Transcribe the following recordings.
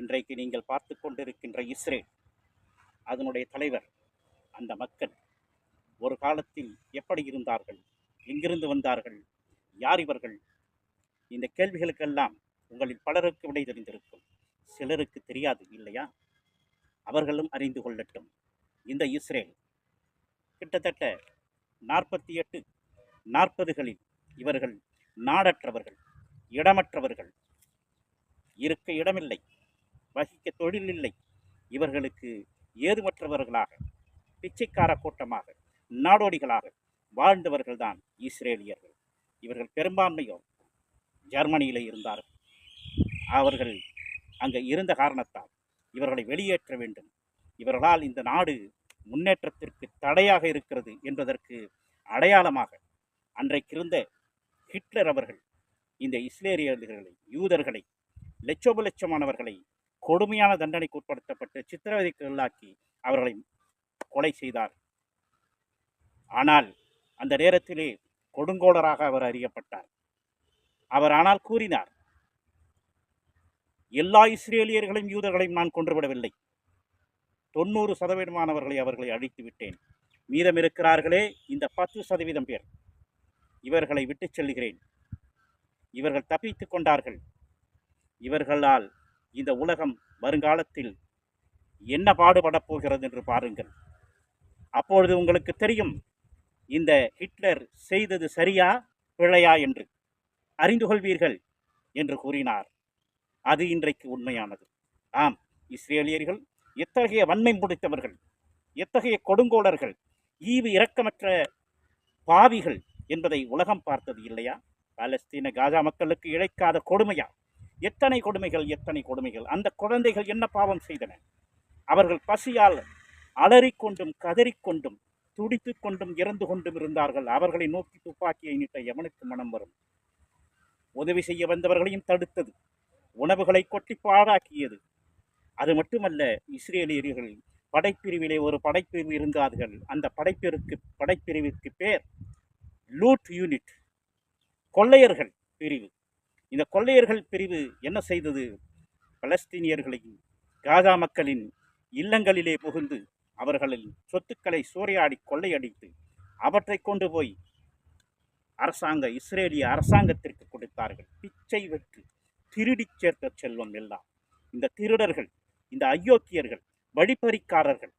இன்றைக்கு நீங்கள் பார்த்து கொண்டிருக்கின்ற இஸ்ரேல் அதனுடைய தலைவர் அந்த மக்கள் ஒரு காலத்தில் எப்படி இருந்தார்கள் எங்கிருந்து வந்தார்கள் யார் இவர்கள்? இந்த கேள்விகளுக்கெல்லாம் உங்களில் பலருக்கு விடை தெரிந்திருக்கும். சிலருக்கு தெரியாது இல்லையா? அவர்களும் அறிந்து கொள்ளட்டும். இந்த இஸ்ரேல் கிட்டத்தட்ட நாற்பத்தி எட்டு நாற்பதுகளில் இவர்கள் நாடற்றவர்கள் இடமற்றவர்கள். இருக்க இடமில்லை. வகிக்க தொழில் இல்லை இவர்களுக்கு ஏதுமற்றவர்களாக பிச்சைக்கார கூட்டமாக நாடோடிகளாக வாழ்ந்தவர்கள்தான் இஸ்ரேலியர்கள். இவர்கள் பெரும்பான்மையோ ஜெர்மனியிலே இருந்தார்கள். அவர்கள் அங்கே இருந்த காரணத்தால் இவர்களை வெளியேற்ற வேண்டும். இவர்களால் இந்த நாடு முன்னேற்றத்திற்கு தடையாக இருக்கிறது என்பதற்கு அடையாளமாக அன்றைக்கிருந்த ஹிட்லர் அவர்கள் இந்த இஸ்ரேலியர்களை யூதர்களை லட்சோப லட்சமானவர்களை கொடுமையான தண்டனைக்கு உட்படுத்தப்பட்டு சித்திரவதைக்கு உள்ளாக்கி அவர்களை கொலை செய்தார். ஆனால் அந்த நேரத்திலே கொடுங்கோடராக அவர் அறியப்பட்டார். அவர் ஆனால் கூறினார் எல்லா இஸ்ரேலியர்களையும் யூதர்களையும் நான் கொன்றுவிடவில்லை. தொண்ணூறு சதவீதமானவர்களை அவர்களை அழித்து விட்டேன். மீதம் இருக்கிறார்களே இந்த பத்து சதவீதம் பேர். இவர்களை விட்டுச் செல்கிறேன். இவர்கள் தப்பித்துக் கொண்டார்கள். இவர்களால் இந்த உலகம் வருங்காலத்தில் என்ன பாடுபடப் போகிறது என்று பாருங்கள். அப்பொழுது உங்களுக்கு தெரியும் இந்த ஹிட்லர் செய்தது சரியா பிழையா என்று. அறிந்து கொள்வீர்கள் என்று கூறினார். அது இன்றைக்கு உண்மையானது. ஆம் இஸ்ரேலியர்கள் எத்தகைய வன்மை முடித்தவர்கள் எத்தகைய கொடுங்கோலர்கள் ஈவு இரக்கமற்ற பாவிகள் என்பதை உலகம் பார்த்தது இல்லையா? பாலஸ்தீன காஜா மக்களுக்கு இழைக்காத கொடுமையா? எத்தனை கொடுமைகள் எத்தனை கொடுமைகள். அந்த குழந்தைகள் என்ன பாவம் செய்தன? அவர்கள் பசியால் அலறிக்கொண்டும் கதறிக்கொண்டும் துடித்து கொண்டும் இறந்து கொண்டும் இருந்தார்கள். அவர்களை நோக்கி துப்பாக்கியை நீட்ட எவனுக்கு மனம் வரும்? உதவி செய்ய வந்தவர்களையும் தடுத்தது. உணவுகளை கொட்டி பாழாக்கியது. அது மட்டுமல்ல இஸ்ரேலியர்கள் படைப்பிரிவிலே ஒரு படைப்பிரிவு இருந்தார்கள். அந்த படைப்பிற்கு படைப்பிரிவிற்கு பேர் லூட் யூனிட் கொள்ளையர்கள் பிரிவு. இந்த கொள்ளையர்கள் பிரிவு என்ன செய்தது? பலஸ்தீனியர்களையும் காசா மக்களின் இல்லங்களிலே புகுந்து அவர்களின் சொத்துக்களை சூறையாடி கொள்ளையடித்து அவற்றை கொண்டு போய் அரசாங்க இஸ்ரேலிய அரசாங்கத்திற்கு கொடுத்தார்கள். பிச்சை வெற்று திருடிச் சேர்த்த செல்வம் எல்லாம். இந்த திருடர்கள் இந்த அயோக்கியர்கள் வழிப்பறிக்காரர்கள்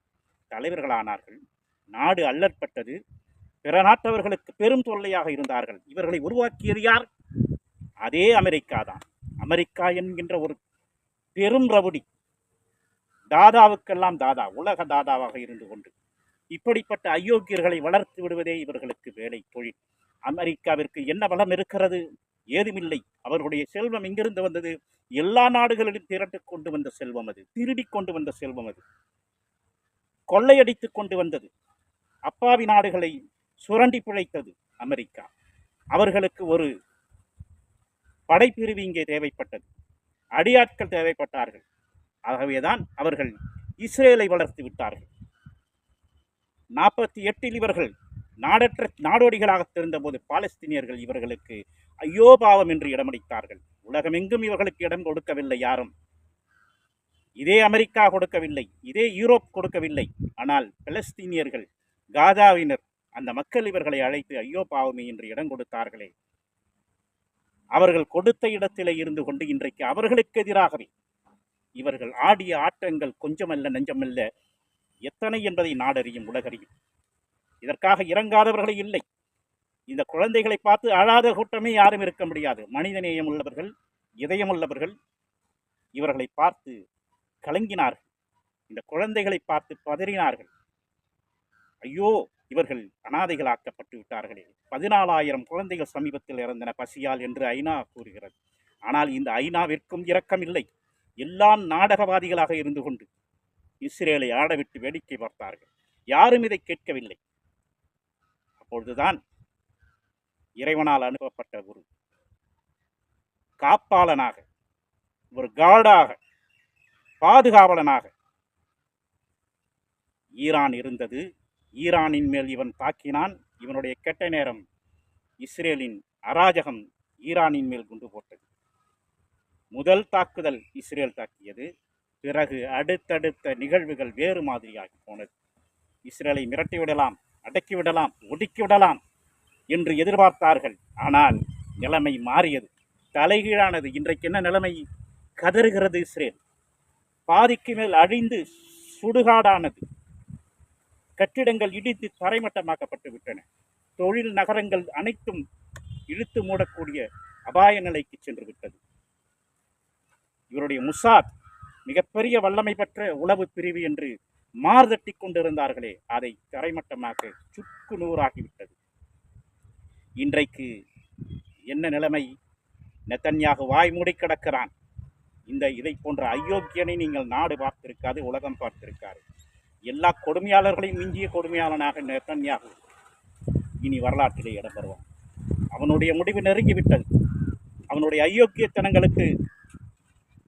தலைவர்களானார்கள். நாடு அல்லற்பட்டது. பிற நாட்டவர்களுக்கு பெரும் தொல்லையாக இருந்தார்கள். இவர்களை உருவாக்கியது யார்? அதே அமெரிக்கா தான். அமெரிக்கா என்கின்ற ஒரு பெரும் ரவுடி. தாதாவுக்கெல்லாம் தாதா உலக தாதாவாக இருந்து கொண்டு இப்படிப்பட்ட அயோக்கியர்களை வளர்த்து விடுவதே இவர்களுக்கு வேலை தொழில். அமெரிக்காவிற்கு என்ன வளம் இருக்கிறது? ஏதுமில்லை. அவர்களுடைய செல்வம் இங்கிருந்து வந்தது? எல்லா நாடுகளிலும் திரட்டு கொண்டு வந்த செல்வம் அது திருடி கொண்டு வந்த செல்வம் அது. கொள்ளையடித்து கொண்டு வந்தது. அப்பாவி நாடுகளை சுரண்டி பிழைத்தது அமெரிக்கா. அவர்களுக்கு ஒரு படைப்பிரிவு இங்கே தேவைப்பட்டது. அடியாட்கள் தேவைப்பட்டார்கள். ஆகவேதான் அவர்கள் இஸ்ரேலை வளர்த்து விட்டார்கள். நாற்பத்தி எட்டில் இவர்கள் நாடற்ற நாடோடிகளாக தெரிந்தபோது பாலஸ்தீனியர்கள் இவர்களுக்கு ஐயோ பாவம் என்று இடமளித்தார்கள். உலகமெங்கும் இவர்களுக்கு இடம் கொடுக்கவில்லை யாரும். இதே அமெரிக்கா கொடுக்கவில்லை இதே யூரோப் கொடுக்கவில்லை. ஆனால் பலஸ்தீனியர்கள் காதாவினர் அந்த மக்கள் இவர்களை அழைத்து ஐயோ பாவமே என்று இடம் கொடுத்தார்களே. அவர்கள் கொடுத்த இடத்திலே இருந்து கொண்டு இன்றைக்கு அவர்களுக்கு எதிராகவே இவர்கள் ஆடிய ஆட்டங்கள் கொஞ்சமல்ல நெஞ்சமல்ல. எத்தனை என்பதை நாடறியும் உலகறியும். இதற்காக இறங்காதவர்களே இல்லை. இந்த குழந்தைகளை பார்த்து அழாத கூட்டமே யாரும் இருக்க முடியாது. மனிதநேயம் உள்ளவர்கள் இதயம் உள்ளவர்கள் இவர்களை பார்த்து கலங்கினார்கள். இந்த குழந்தைகளை பார்த்து பதறினார்கள். ஐயோ இவர்கள் அனாதைகளாக்கப்பட்டு விட்டார்களே. பதினாலாயிரம் குழந்தைகள் சமீபத்தில் இறந்தன பசியால் என்று ஐநா கூறுகிறது. ஆனால் இந்த ஐநாவிற்கும் இரக்கமில்லை. எல்லாம் நாடகவாதிகளாக இருந்து கொண்டு இஸ்ரேலை ஆடவிட்டு வேடிக்கை பார்த்தார்கள். யாரும் இதை கேட்கவில்லை. அப்பொழுதுதான் இறைவனால் அனுப்பப்பட்ட ஒரு காப்பாளனாக ஒரு கார்டாக பாதுகாவலனாக ஈரான் இருந்தது. ஈரானின் மேல் இவன் தாக்கினான். இவனுடைய கெட்ட நேரம் இஸ்ரேலின் அராஜகம் ஈரானின் மேல் குண்டு போட்டது. முதல் தாக்குதல் இஸ்ரேல் தாக்கியது. பிறகு அடுத்தடுத்த நிகழ்வுகள் வேறு மாதிரியாகி போனது. இஸ்ரேலை மிரட்டிவிடலாம் அடக்கிவிடலாம் ஒடுக்கிவிடலாம் என்று எதிர்பார்த்தார்கள். ஆனால் நிலைமை மாறியது. தலைகீழானது. இன்றைக்கு என்ன நிலைமை? கதறுகிறது இஸ்ரேல். பாதிக்கு மேல் அழிந்து சுடுகாடானது. கட்டிடங்கள் இடித்து தரைமட்டமாக்கப்பட்டு விட்டன. தொழில் நகரங்கள் அனைத்தும் இழுத்து மூடக்கூடிய அபாய நிலைக்கு சென்று விட்டது. இவருடைய முசாத் மிகப்பெரிய வல்லமை பெற்ற உளவு பிரிவு என்று மார்தட்டி கொண்டிருந்தார்களே அதை தரைமட்டமாக சுக்கு நூறாகிவிட்டது இன்றைக்கு என்ன நிலைமை? நெத்தன்யாக வாய் மூடி கிடக்கிறான். இந்த இதை போன்ற அயோக்கியனை நீங்கள் நாடு பார்த்திருக்காது உலகம் பார்த்திருக்காரு எல்லா கொடுமையாளர்களையும் மிஞ்சிய கொடுமையாளனாக நெத்தன்யாகு இனி வரலாற்றிலே இடம்பெறுவான். அவனுடைய முடிவு நெருங்கிவிட்டது. அவனுடைய அயோக்கியத்தனங்களுக்கு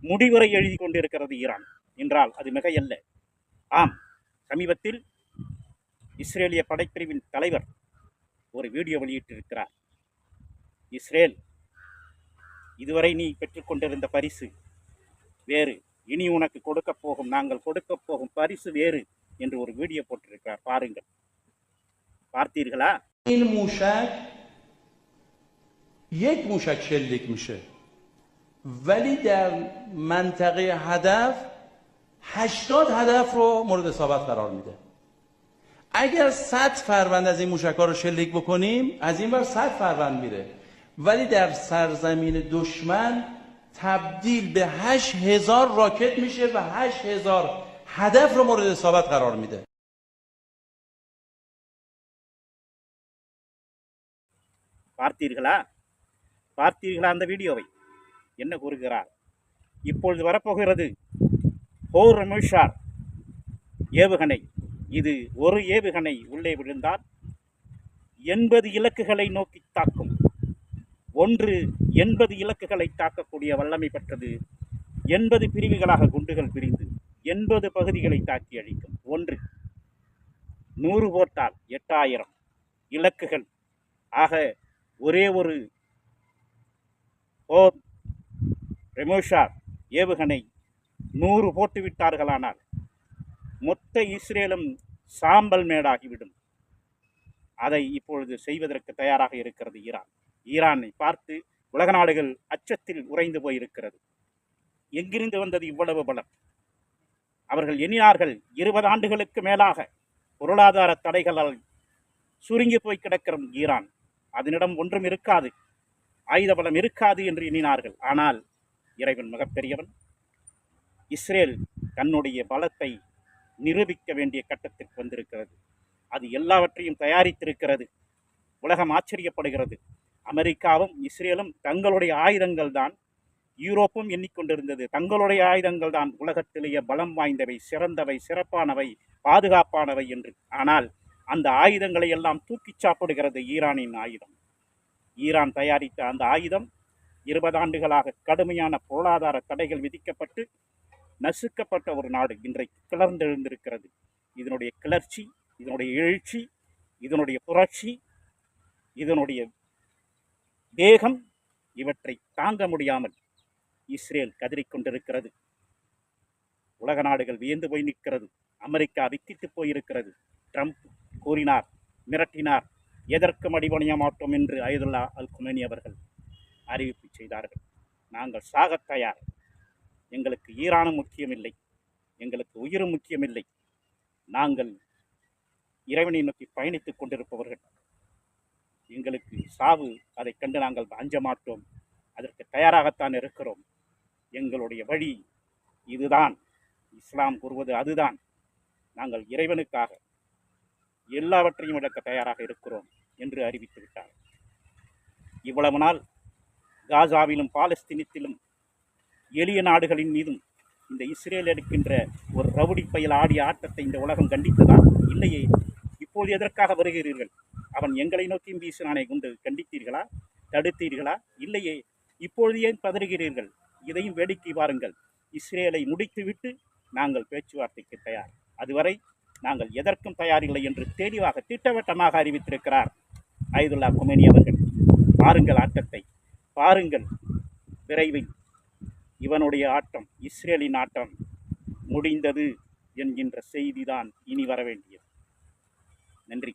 முடிவுரை எழுதி கொண்டிருக்கிறது ஈரான். என்றால் அது மிகையல்ல. ஆம் சமீபத்தில் இஸ்ரேலிய படைப்பிரிவின் தலைவர் ஒரு வீடியோ வெளியிட்டிருக்கிறார். இஸ்ரேல் இதுவரை நீ பெற்றுக்கொண்டிருந்த பரிசு வேறு. இனி உனக்கு கொடுக்க போகும் நாங்கள் கொடுக்கப் போகும் பரிசு வேறு. என்று ஒரு வீடியோ போட்டிருக்கிறார் பாருங்கள் பார்த்தீர்களா این موشک یک موشک شلیک میشه ولی در منطقه هدف 80 هدف رو مورد اصابت قرار میده اگر 100 فروند از این موشک ها رو شلیک بکنیم از این بر 100 فروند میره ولی در سرزمین دشمن تبدیل به 8000 راکت میشه و 8000 هدف رو مورد اصابت قرار میده பார்த்தீர்களா பார்த்தீர்களா அந்த வீடியோவை என்ன கூறுகிறார் இப்பொழுது வரப்போகிறது ஹோர் ரமேஷார் ஏவுகணை இது ஒரு ஏவுகணை உள்ளே விழுந்தால் எண்பது இலக்குகளை நோக்கி தாக்கும் ஒன்று எண்பது இலக்குகளை தாக்கக்கூடிய வல்லமை பெற்றது எண்பது பிரிவுகளாக குண்டுகள் பிரிந்து எண்பது பகுதிகளை தாக்கி அழிக்கும். ஒன்று நூறு போட்டால் எட்டாயிரம் இலக்குகள். ஆக ஒரே ஒரு ஓர் ரெமோஷார் ஏவுகணை நூறு போட்டு விட்டார்களானால் மொத்த இஸ்ரேலும் சாம்பல் மேடாகிவிடும். அதை இப்பொழுது செய்வதற்கு தயாராக இருக்கிறது ஈரான். ஈரானை பார்த்து உலக நாடுகள் அச்சத்தில் உறைந்து போயிருக்கிறது. எங்கிருந்து வந்தது இவ்வளவு பலம்? அவர்கள் எண்ணினார்கள் இருபது ஆண்டுகளுக்கு மேலாக பொருளாதார தடைகளால் சுருங்கி போய் கிடக்கிற ஈரான். அதனிடம் ஒன்றும் இருக்காது. ஆயுத பலம் இருக்காது என்று எண்ணினார்கள். ஆனால் இறைவன் மிகப்பெரியவன். இஸ்ரேல் தன்னுடைய பலத்தை நிரூபிக்க வேண்டிய கட்டத்திற்கு வந்திருக்கிறது. அது எல்லாவற்றையும் தயாரித்திருக்கிறது. உலகம் ஆச்சரியப்படுகிறது. அமெரிக்காவும் இஸ்ரேலும் தங்களுடைய ஆயுதங்கள் தான் யூரோப்பும் எண்ணிக்கொண்டிருந்தது. தங்களுடைய ஆயுதங்கள் தான் உலகத்திலேயே பலம் வாய்ந்தவை சிறந்தவை சிறப்பானவை பாதுகாப்பானவை என்று. ஆனால் அந்த ஆயுதங்களை எல்லாம் தூக்கிச் சாப்பிடுகிறது ஈரானின் ஆயுதம். ஈரான் தயாரித்த அந்த ஆயுதம் இருபது ஆண்டுகளாக கடுமையான பொருளாதார தடைகள் விதிக்கப்பட்டு நசுக்கப்பட்ட ஒரு நாடு. இன்றைக்கு கிளர்ந்தெழுந்திருக்கிறது. இதனுடைய கிளர்ச்சி இதனுடைய எழுச்சி இதனுடைய புரட்சி இதனுடைய வேகம் இவற்றை தாங்க முடியாமல் இஸ்ரேல் கதறிக்கொண்டிருக்கிறது. உலக நாடுகள் வியந்து போய் நிற்கிறது. அமெரிக்கா விக்கிட்டு போயிருக்கிறது. ட்ரம்ப் கூறினார் மிரட்டினார் எதற்கும் அடிபணிய மாட்டோம் என்று அயதுல்லா அல் குமேனி அவர்கள் அறிவிப்பு செய்தார்கள். நாங்கள் சாகத் தயார். எங்களுக்கு ஈரானும் முக்கியமில்லை. எங்களுக்கு உயிரும் முக்கியமில்லை. நாங்கள் இறைவனை நோக்கி பயணித்துக் கொண்டிருப்பவர்கள். எங்களுக்கு சாவு அதைக் கண்டு நாங்கள் அஞ்ச மாட்டோம். அதற்கு தயாராகத்தான் இருக்கிறோம். எங்களுடைய வழி இதுதான். இஸ்லாம் கூறுவது அதுதான். நாங்கள் இறைவனுக்காக எல்லாவற்றையும் இழக்க தயாராக இருக்கிறோம் என்று அறிவித்து விட்டார். இவ்வளவு நாள் காசாவிலும் பாலஸ்தீனத்திலும் எளிய நாடுகளின் மீதும் இந்த இஸ்ரேல் எடுக்கின்ற ஒரு ரவுடி பயில் ஆடிய ஆட்டத்தை இந்த உலகம் கண்டித்ததா? இல்லையே. இப்போது எதற்காக வருகிறீர்கள்? அவன் எங்களை நோக்கியும் வீசினானை கொண்டு. கண்டித்தீர்களா? தடுத்தீர்களா? இல்லையே. இப்பொழுது ஏன் பதறுகிறீர்கள்? இதையும் வேடிக்கை பாருங்கள். இஸ்ரேலை முடித்துவிட்டு நாங்கள் பேச்சுவார்த்தைக்கு தயார். அதுவரை நாங்கள் எதற்கும் தயாரில்லை என்று தெளிவாக திட்டவட்டமாக அறிவித்திருக்கிறார் ஐதுல்லா குமேனி அவர்கள். பாருங்கள் ஆட்டத்தை. பாருங்கள் விரைவில் இவனுடைய ஆட்டம் இஸ்ரேலின் ஆட்டம் முடிந்தது என்கின்ற செய்திதான் இனி வர வேண்டியது நன்றி.